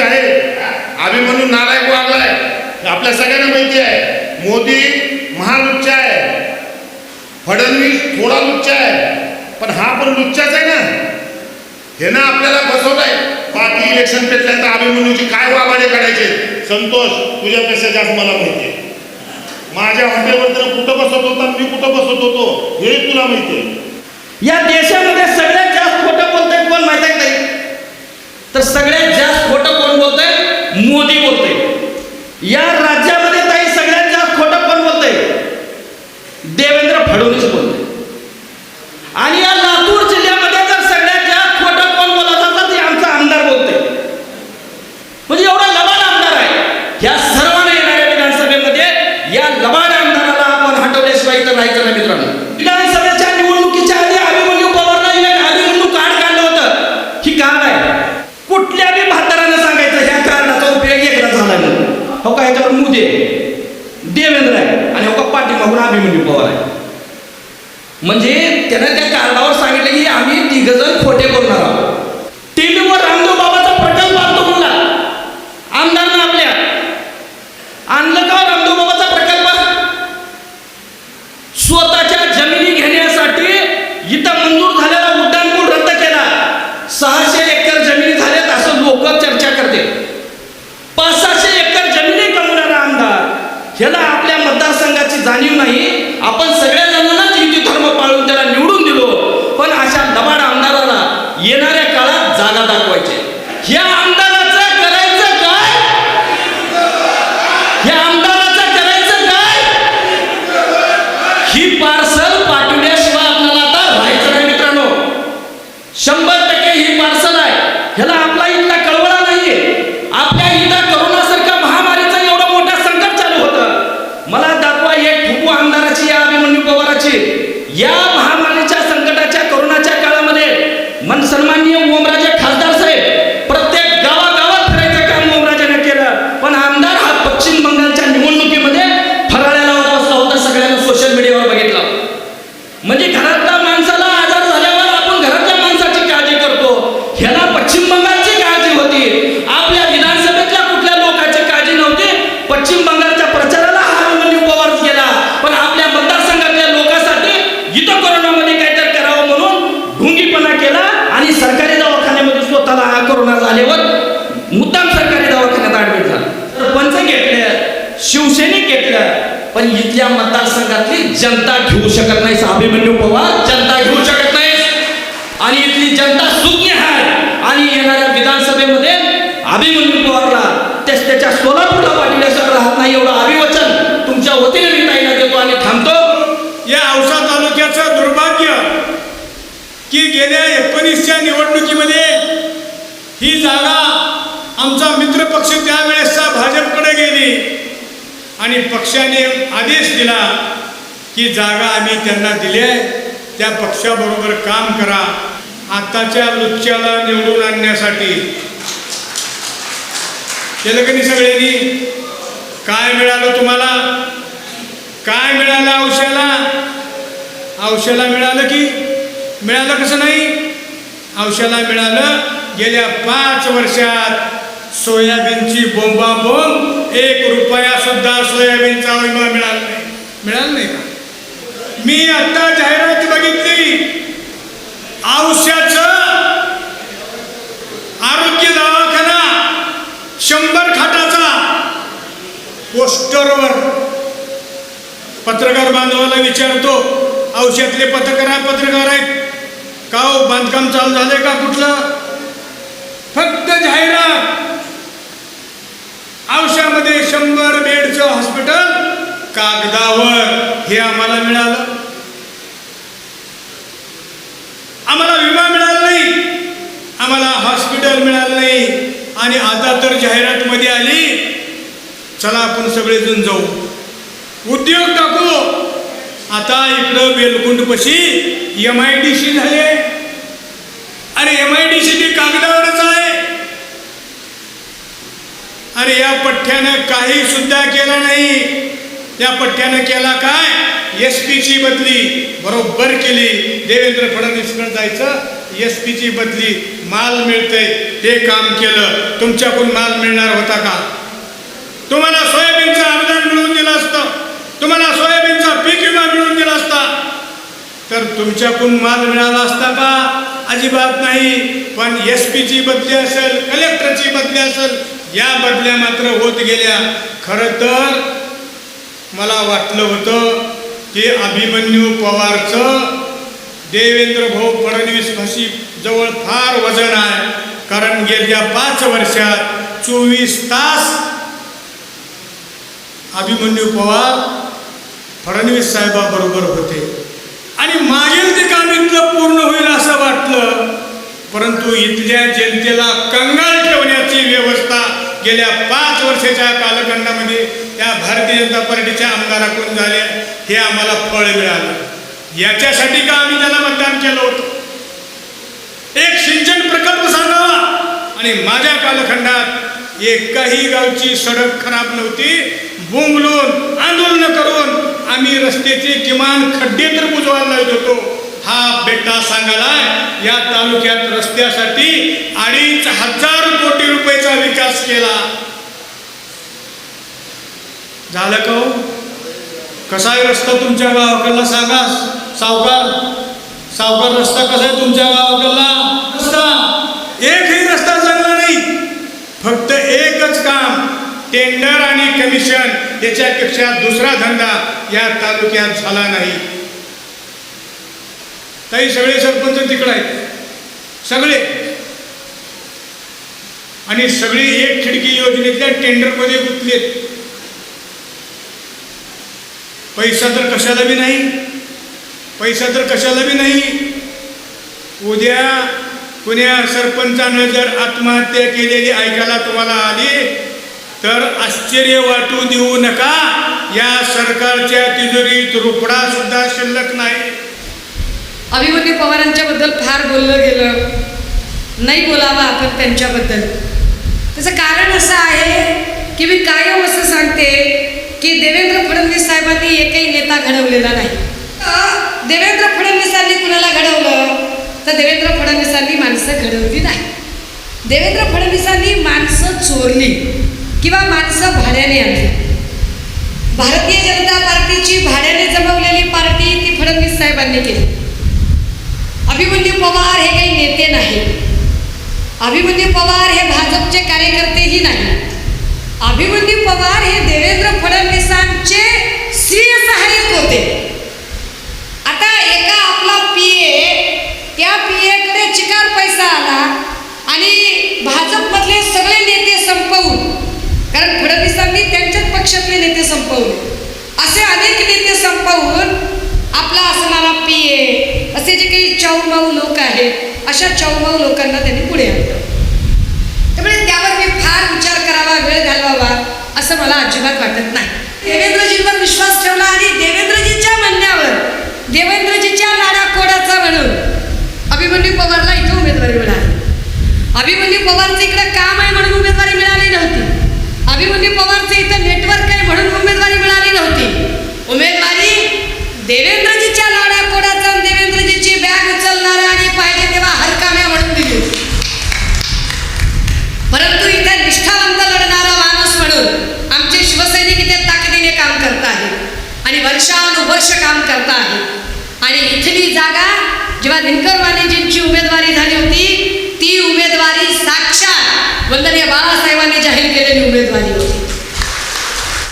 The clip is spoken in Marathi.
अभिमन्यू आहे. आम्ही म्हणून नालायक वागलाय. आपल्या सगळ्यांना माहिती आहे. मोदी महालुच्च आहे. फडणवीस थोडा लुच्च आहे. पण हा पण लुच्चाच आहे ना. हे ना आपल्याला बसवलंय. बाकी इलेक्शन पेटल्यानंतर अभिमन्यूची काय वाबाडे काढायचे संतोष तुझ्यापेक्षा जास्त मला माहिती आहे. माझ्या हॉटेलवर कुठं बसत होता मी कुठं बसत होतो हे तुला माहिती आहे. या देशामध्ये सगळ्यात जास्त खोटं बोलतंय कोण माहिती आहे तर सगळ्यात जास्त खोटं कोण बोलतंय? मोदी बोलतोय. या राज्यामध्ये ताई सगळ्यात जास्त खोटं कोण बोलतंय देवेंद्र फडणवीस बोलतोय आणि या लातूर जिल्ह्यामध्ये जर सगळ्यात जास्त खोटं कोण बोलत असेल ते आमचा आमदार बोलतोय म्हणजे एवढा लबाड आमदार आहे या सर्वांना येणाऱ्या विधानसभेमध्ये या लबाड आमदाराला आपण हटवल्याशिवाय इथं राहायचं नाही मित्रांनो विधानसभेच्या निवडणुकीच्या आधी अभिमन्यू पवारला एक अभिमन्यू कार्ड काढलं होतं ही कार्ड आहे कुठल्या बी म्हातारानं सांगायचं ह्या कार्डाचा उपयोग एकदा झाला म्हणून हो का ह्याच्यावर मुदे देवेंद्र आहे आणि हो का पाठीमागून अभिमन्यू पवार आहे म्हणजे त्यानं त्या कार्डावर सांगितलं की आम्ही तिघ जण खोटे बोलणार आहोत. टीव्हीवर रामदेव बाबाचा प्रकल्प आणतो म्हणला. आमदारनं आपल्या आणलं का रामदेव बाबाचा प्रकल्प स्वतःच्या जमिनी घेण्यासाठी इथं मंजूर झालेला उड्डाणपूल रद्द केला सहाशे एकर जमिनी झाल्यात असं लोक चर्चा करते पाच सहाशे एकर जमिनी कमवणारा आमदार ह्याला आपल्या मतदारसंघाची जाणीव नाही आपण सगळ्या जणांनाच युती धर्म पाळून त्याला निवडून दिलो पण अशा लबाड आमदाराला येणाऱ्या काळात जागा या ह्या आमदाराचं करायचं काय? या आमदाराचं करायचं काय? ही पार्सल पाठवण्याशिवाय आपल्याला आता राहायचं नाही मित्रांनो. शंभर टक्के ही पार्सल आहे. ह्याला कोरोना झाल्यावर मुद्दाम सरकारी दवाखान्यात ऍडमिट झाला. सरपंच घेतलं शिवसैनिक घेतलं पण इथल्या मतदारसंघातली जनता घेऊ शकत नाही अभिमन्यू पवार जनता घेऊ शकत नाही. आणि इथली जनता सुज्ञ आहे. आणि येणाऱ्या विधानसभेमध्ये अभिमन्यू पवारला तेच त्याच्या सोलापूरला पाठवल्याशिवाय राहत नाही एवढं अभिवचन. तुमच्या वतीने मी ताईला देतो आणि थांबतो. या औसा तालुक्याचं दुर्भाग्य की गेल्या एकोणीसच्या निवडणुकीमध्ये ही जागा आमचा मित्रपक्ष त्यावेळेसचा भाजपकडे गेली. आणि पक्षाने आदेश दिला की जागा आम्ही त्यांना दिली आहे. त्या पक्षाबरोबर काम करा. आताच्या लुच्च्याला निवडून आणण्यासाठी. केलं की सगळ्यांनी? काय मिळालं तुम्हाला? काय मिळालं औषधाला? औषधाला मिळालं की? मिळालं कसं नाही? औषधाला मिळालं गेल्या पाच वर्षात सोयाबीनची बोंबाबोंब एक रुपया सुद्धा सोयाबीनचा विमा मिळाला नाही. मिळाला नाही का? मी आता जाहिरात बघितली. औषधाचं आरोग्य दवाखाना शंभर खाटाचा पोस्टरवर. पत्रकार बांधवाला विचारतो औषधातले पत्रकार पत्रकार आहेत. का हो बांधकाम चालू झालंय का कुठलं? फक्त जाहिरात. औषधामध्ये शंभर बेडचं हॉस्पिटल कागदावर. हे आम्हाला मिळालं. आम्हाला विमा मिळाला नाही. आम्हाला हॉस्पिटल मिळालं नाही. आणि आता तर जाहिरातमध्ये आली. चला आपण सगळेजण जाऊ. उद्योग टाकू. आता इकडं बेलकुंडपाशी एम आय डी सी झाले. आणि एम आय डी सी ती कागदावरच आहे. अरे या पठ्ठ्यानं काही सुद्धा केलं नाही. या पठ्ठ्यानं केला काय? एस पीची बदली बरोबर केली. देवेंद्र फडणवीसकडे जायचं एस पीची बदली. माल मिळतंय हे काम केलं. तुमच्याकडून माल मिळणार होता का? तुम्हाला सोयाबीनचं अनुदान मिळून दिलं असतं. तुम्हाला सोयाबीनचा पीक विमा मिळून दिला असता. तर तुमच्याकडून माल मिळाला असता का? अजिबात नाही. पण एस पीची बदली असेल कलेक्टरची बदली असेल या बदल्या मात्र होत गेल्या. खरं तर मला वाटलं होतं की अभिमन्यू पवारचं देवेंद्र भाऊ फडणवीस भाषी जवळ फार वजन आहे. कारण गेल्या पाच वर्षात चोवीस तास अभिमन्यू पवार फडणवीस साहेबाबरोबर होते. आणि मागील ते काम इथलं पूर्ण होईल असं वाटलं. परंतु इथल्या जनतेला कंगाल ठेवण्याची व्यवस्था गेल्या पाच वर्षाच्या कालखंडामध्ये त्या भारतीय जनता पार्टीच्या आमदाराकडून झाल्या हे आम्हाला फळ मिळालं. याच्यासाठी का आम्ही त्याला मतदान केलं होतं? एक सिंचन प्रकल्प सांगावा. आणि माझ्या कालखंडात एकाही गावची सडक खराब नव्हती. बोंबलून आंदोलन करून आम्ही रस्त्याचे किमान खड्डे तर बुजवायला लावत होतो. हा बेटा सांगायला या तालुक्यात रस्त्यासाठी अडीच हजार कोटी रुपयाचा विकास केला. झालं का हो? कसा आहे रस्ता तुमच्या गावाकडला? सांगा. सावकार सावकार रस्ता कसा आहे तुमच्या गावाकडला? रस्ता. एकही रस्ता चांगला नाही. फक्त एकच काम टेंडर आणि कमिशन याच्यापेक्षा दुसरा धंदा या तालुक्यात झाला नाही. काही सगळे सरपंच तिकडे आहेत. सगळे. आणि सगळी एक खिडकी योजनेतल्या टेंडरमध्ये गुंतलेत. पैसा तर कशाला बी नाही. पैसा तर कशाला बी नाही. उद्या कुण्या सरपंचानं जर आत्महत्या केलेली ऐकायला तुम्हाला आली तर आश्चर्य वाटू देऊ नका. या सरकारच्या तिजोरीत रुपडा सुद्धा शिल्लक नाही. अभिमन्यू पवारांच्याबद्दल फार बोललं गेलं. नाही बोलावं आपण त्यांच्याबद्दल. त्याचं कारण असं आहे की मी कायम असं सांगते की देवेंद्र फडणवीस साहेबांनी एकही नेता घडवलेला नाही. देवेंद्र फडणवीसांनी कुणाला घडवलं? तर देवेंद्र फडणवीसांनी माणसं घडवली नाही. देवेंद्र फडणवीसांनी माणसं चोरली किंवा माणसं भाड्याने आणली. भारतीय जनता पार्टीची भाड्याने जमवलेली पार्टी ती फडणवीस साहेबांनी केली. अभिमन्यू पवार हे काही नेते नाही अभिमन्यू पवार हे भाजपचे कार्यकर्तेही नाही अभिमन्यू पवार हे देवेंद्र फडणवीसांचे सिंह सहाय्यक होते. आता एका आपला पी ए त्या पी एकडे चिकार पैसा आला आणि भाजपमधले सगळे नेते संपवून कारण फडणवीसांनी त्यांच्याच पक्षातले नेते संपवले. असे अनेक नेते संपवून आपला असणारा पी ए असे जे काही चौमाऊ लोक आहेत अशा चौमाऊ लोकांना त्यांनी पुढे आणलं. त्यामुळे त्यावर मी फार विचार करावा वेळ घालवावा असं मला अजिबात वाटत नाही. देवेंद्रजींवर विश्वास ठेवला आणि देवेंद्रजींच्या म्हणण्यावर देवेंद्रजीच्या लाडाकोडाचा म्हणून. अभिमन्यू पवारला इथं उमेदवारी मिळाली. अभिमन्यू पवारचं इकडं काम आहे म्हणून उमेदवारी मिळाली नव्हती. अभिमन्यू पवार वर्षानुवर्ष काम करत आहे आणि इथली जागा जेव्हा दिनकर वाणीजींची उमेदवारी झाली होती ती उमेदवारी साक्षात वंदनीय बाळासाहेबांनी जाहीर केलेली उमेदवारी होती.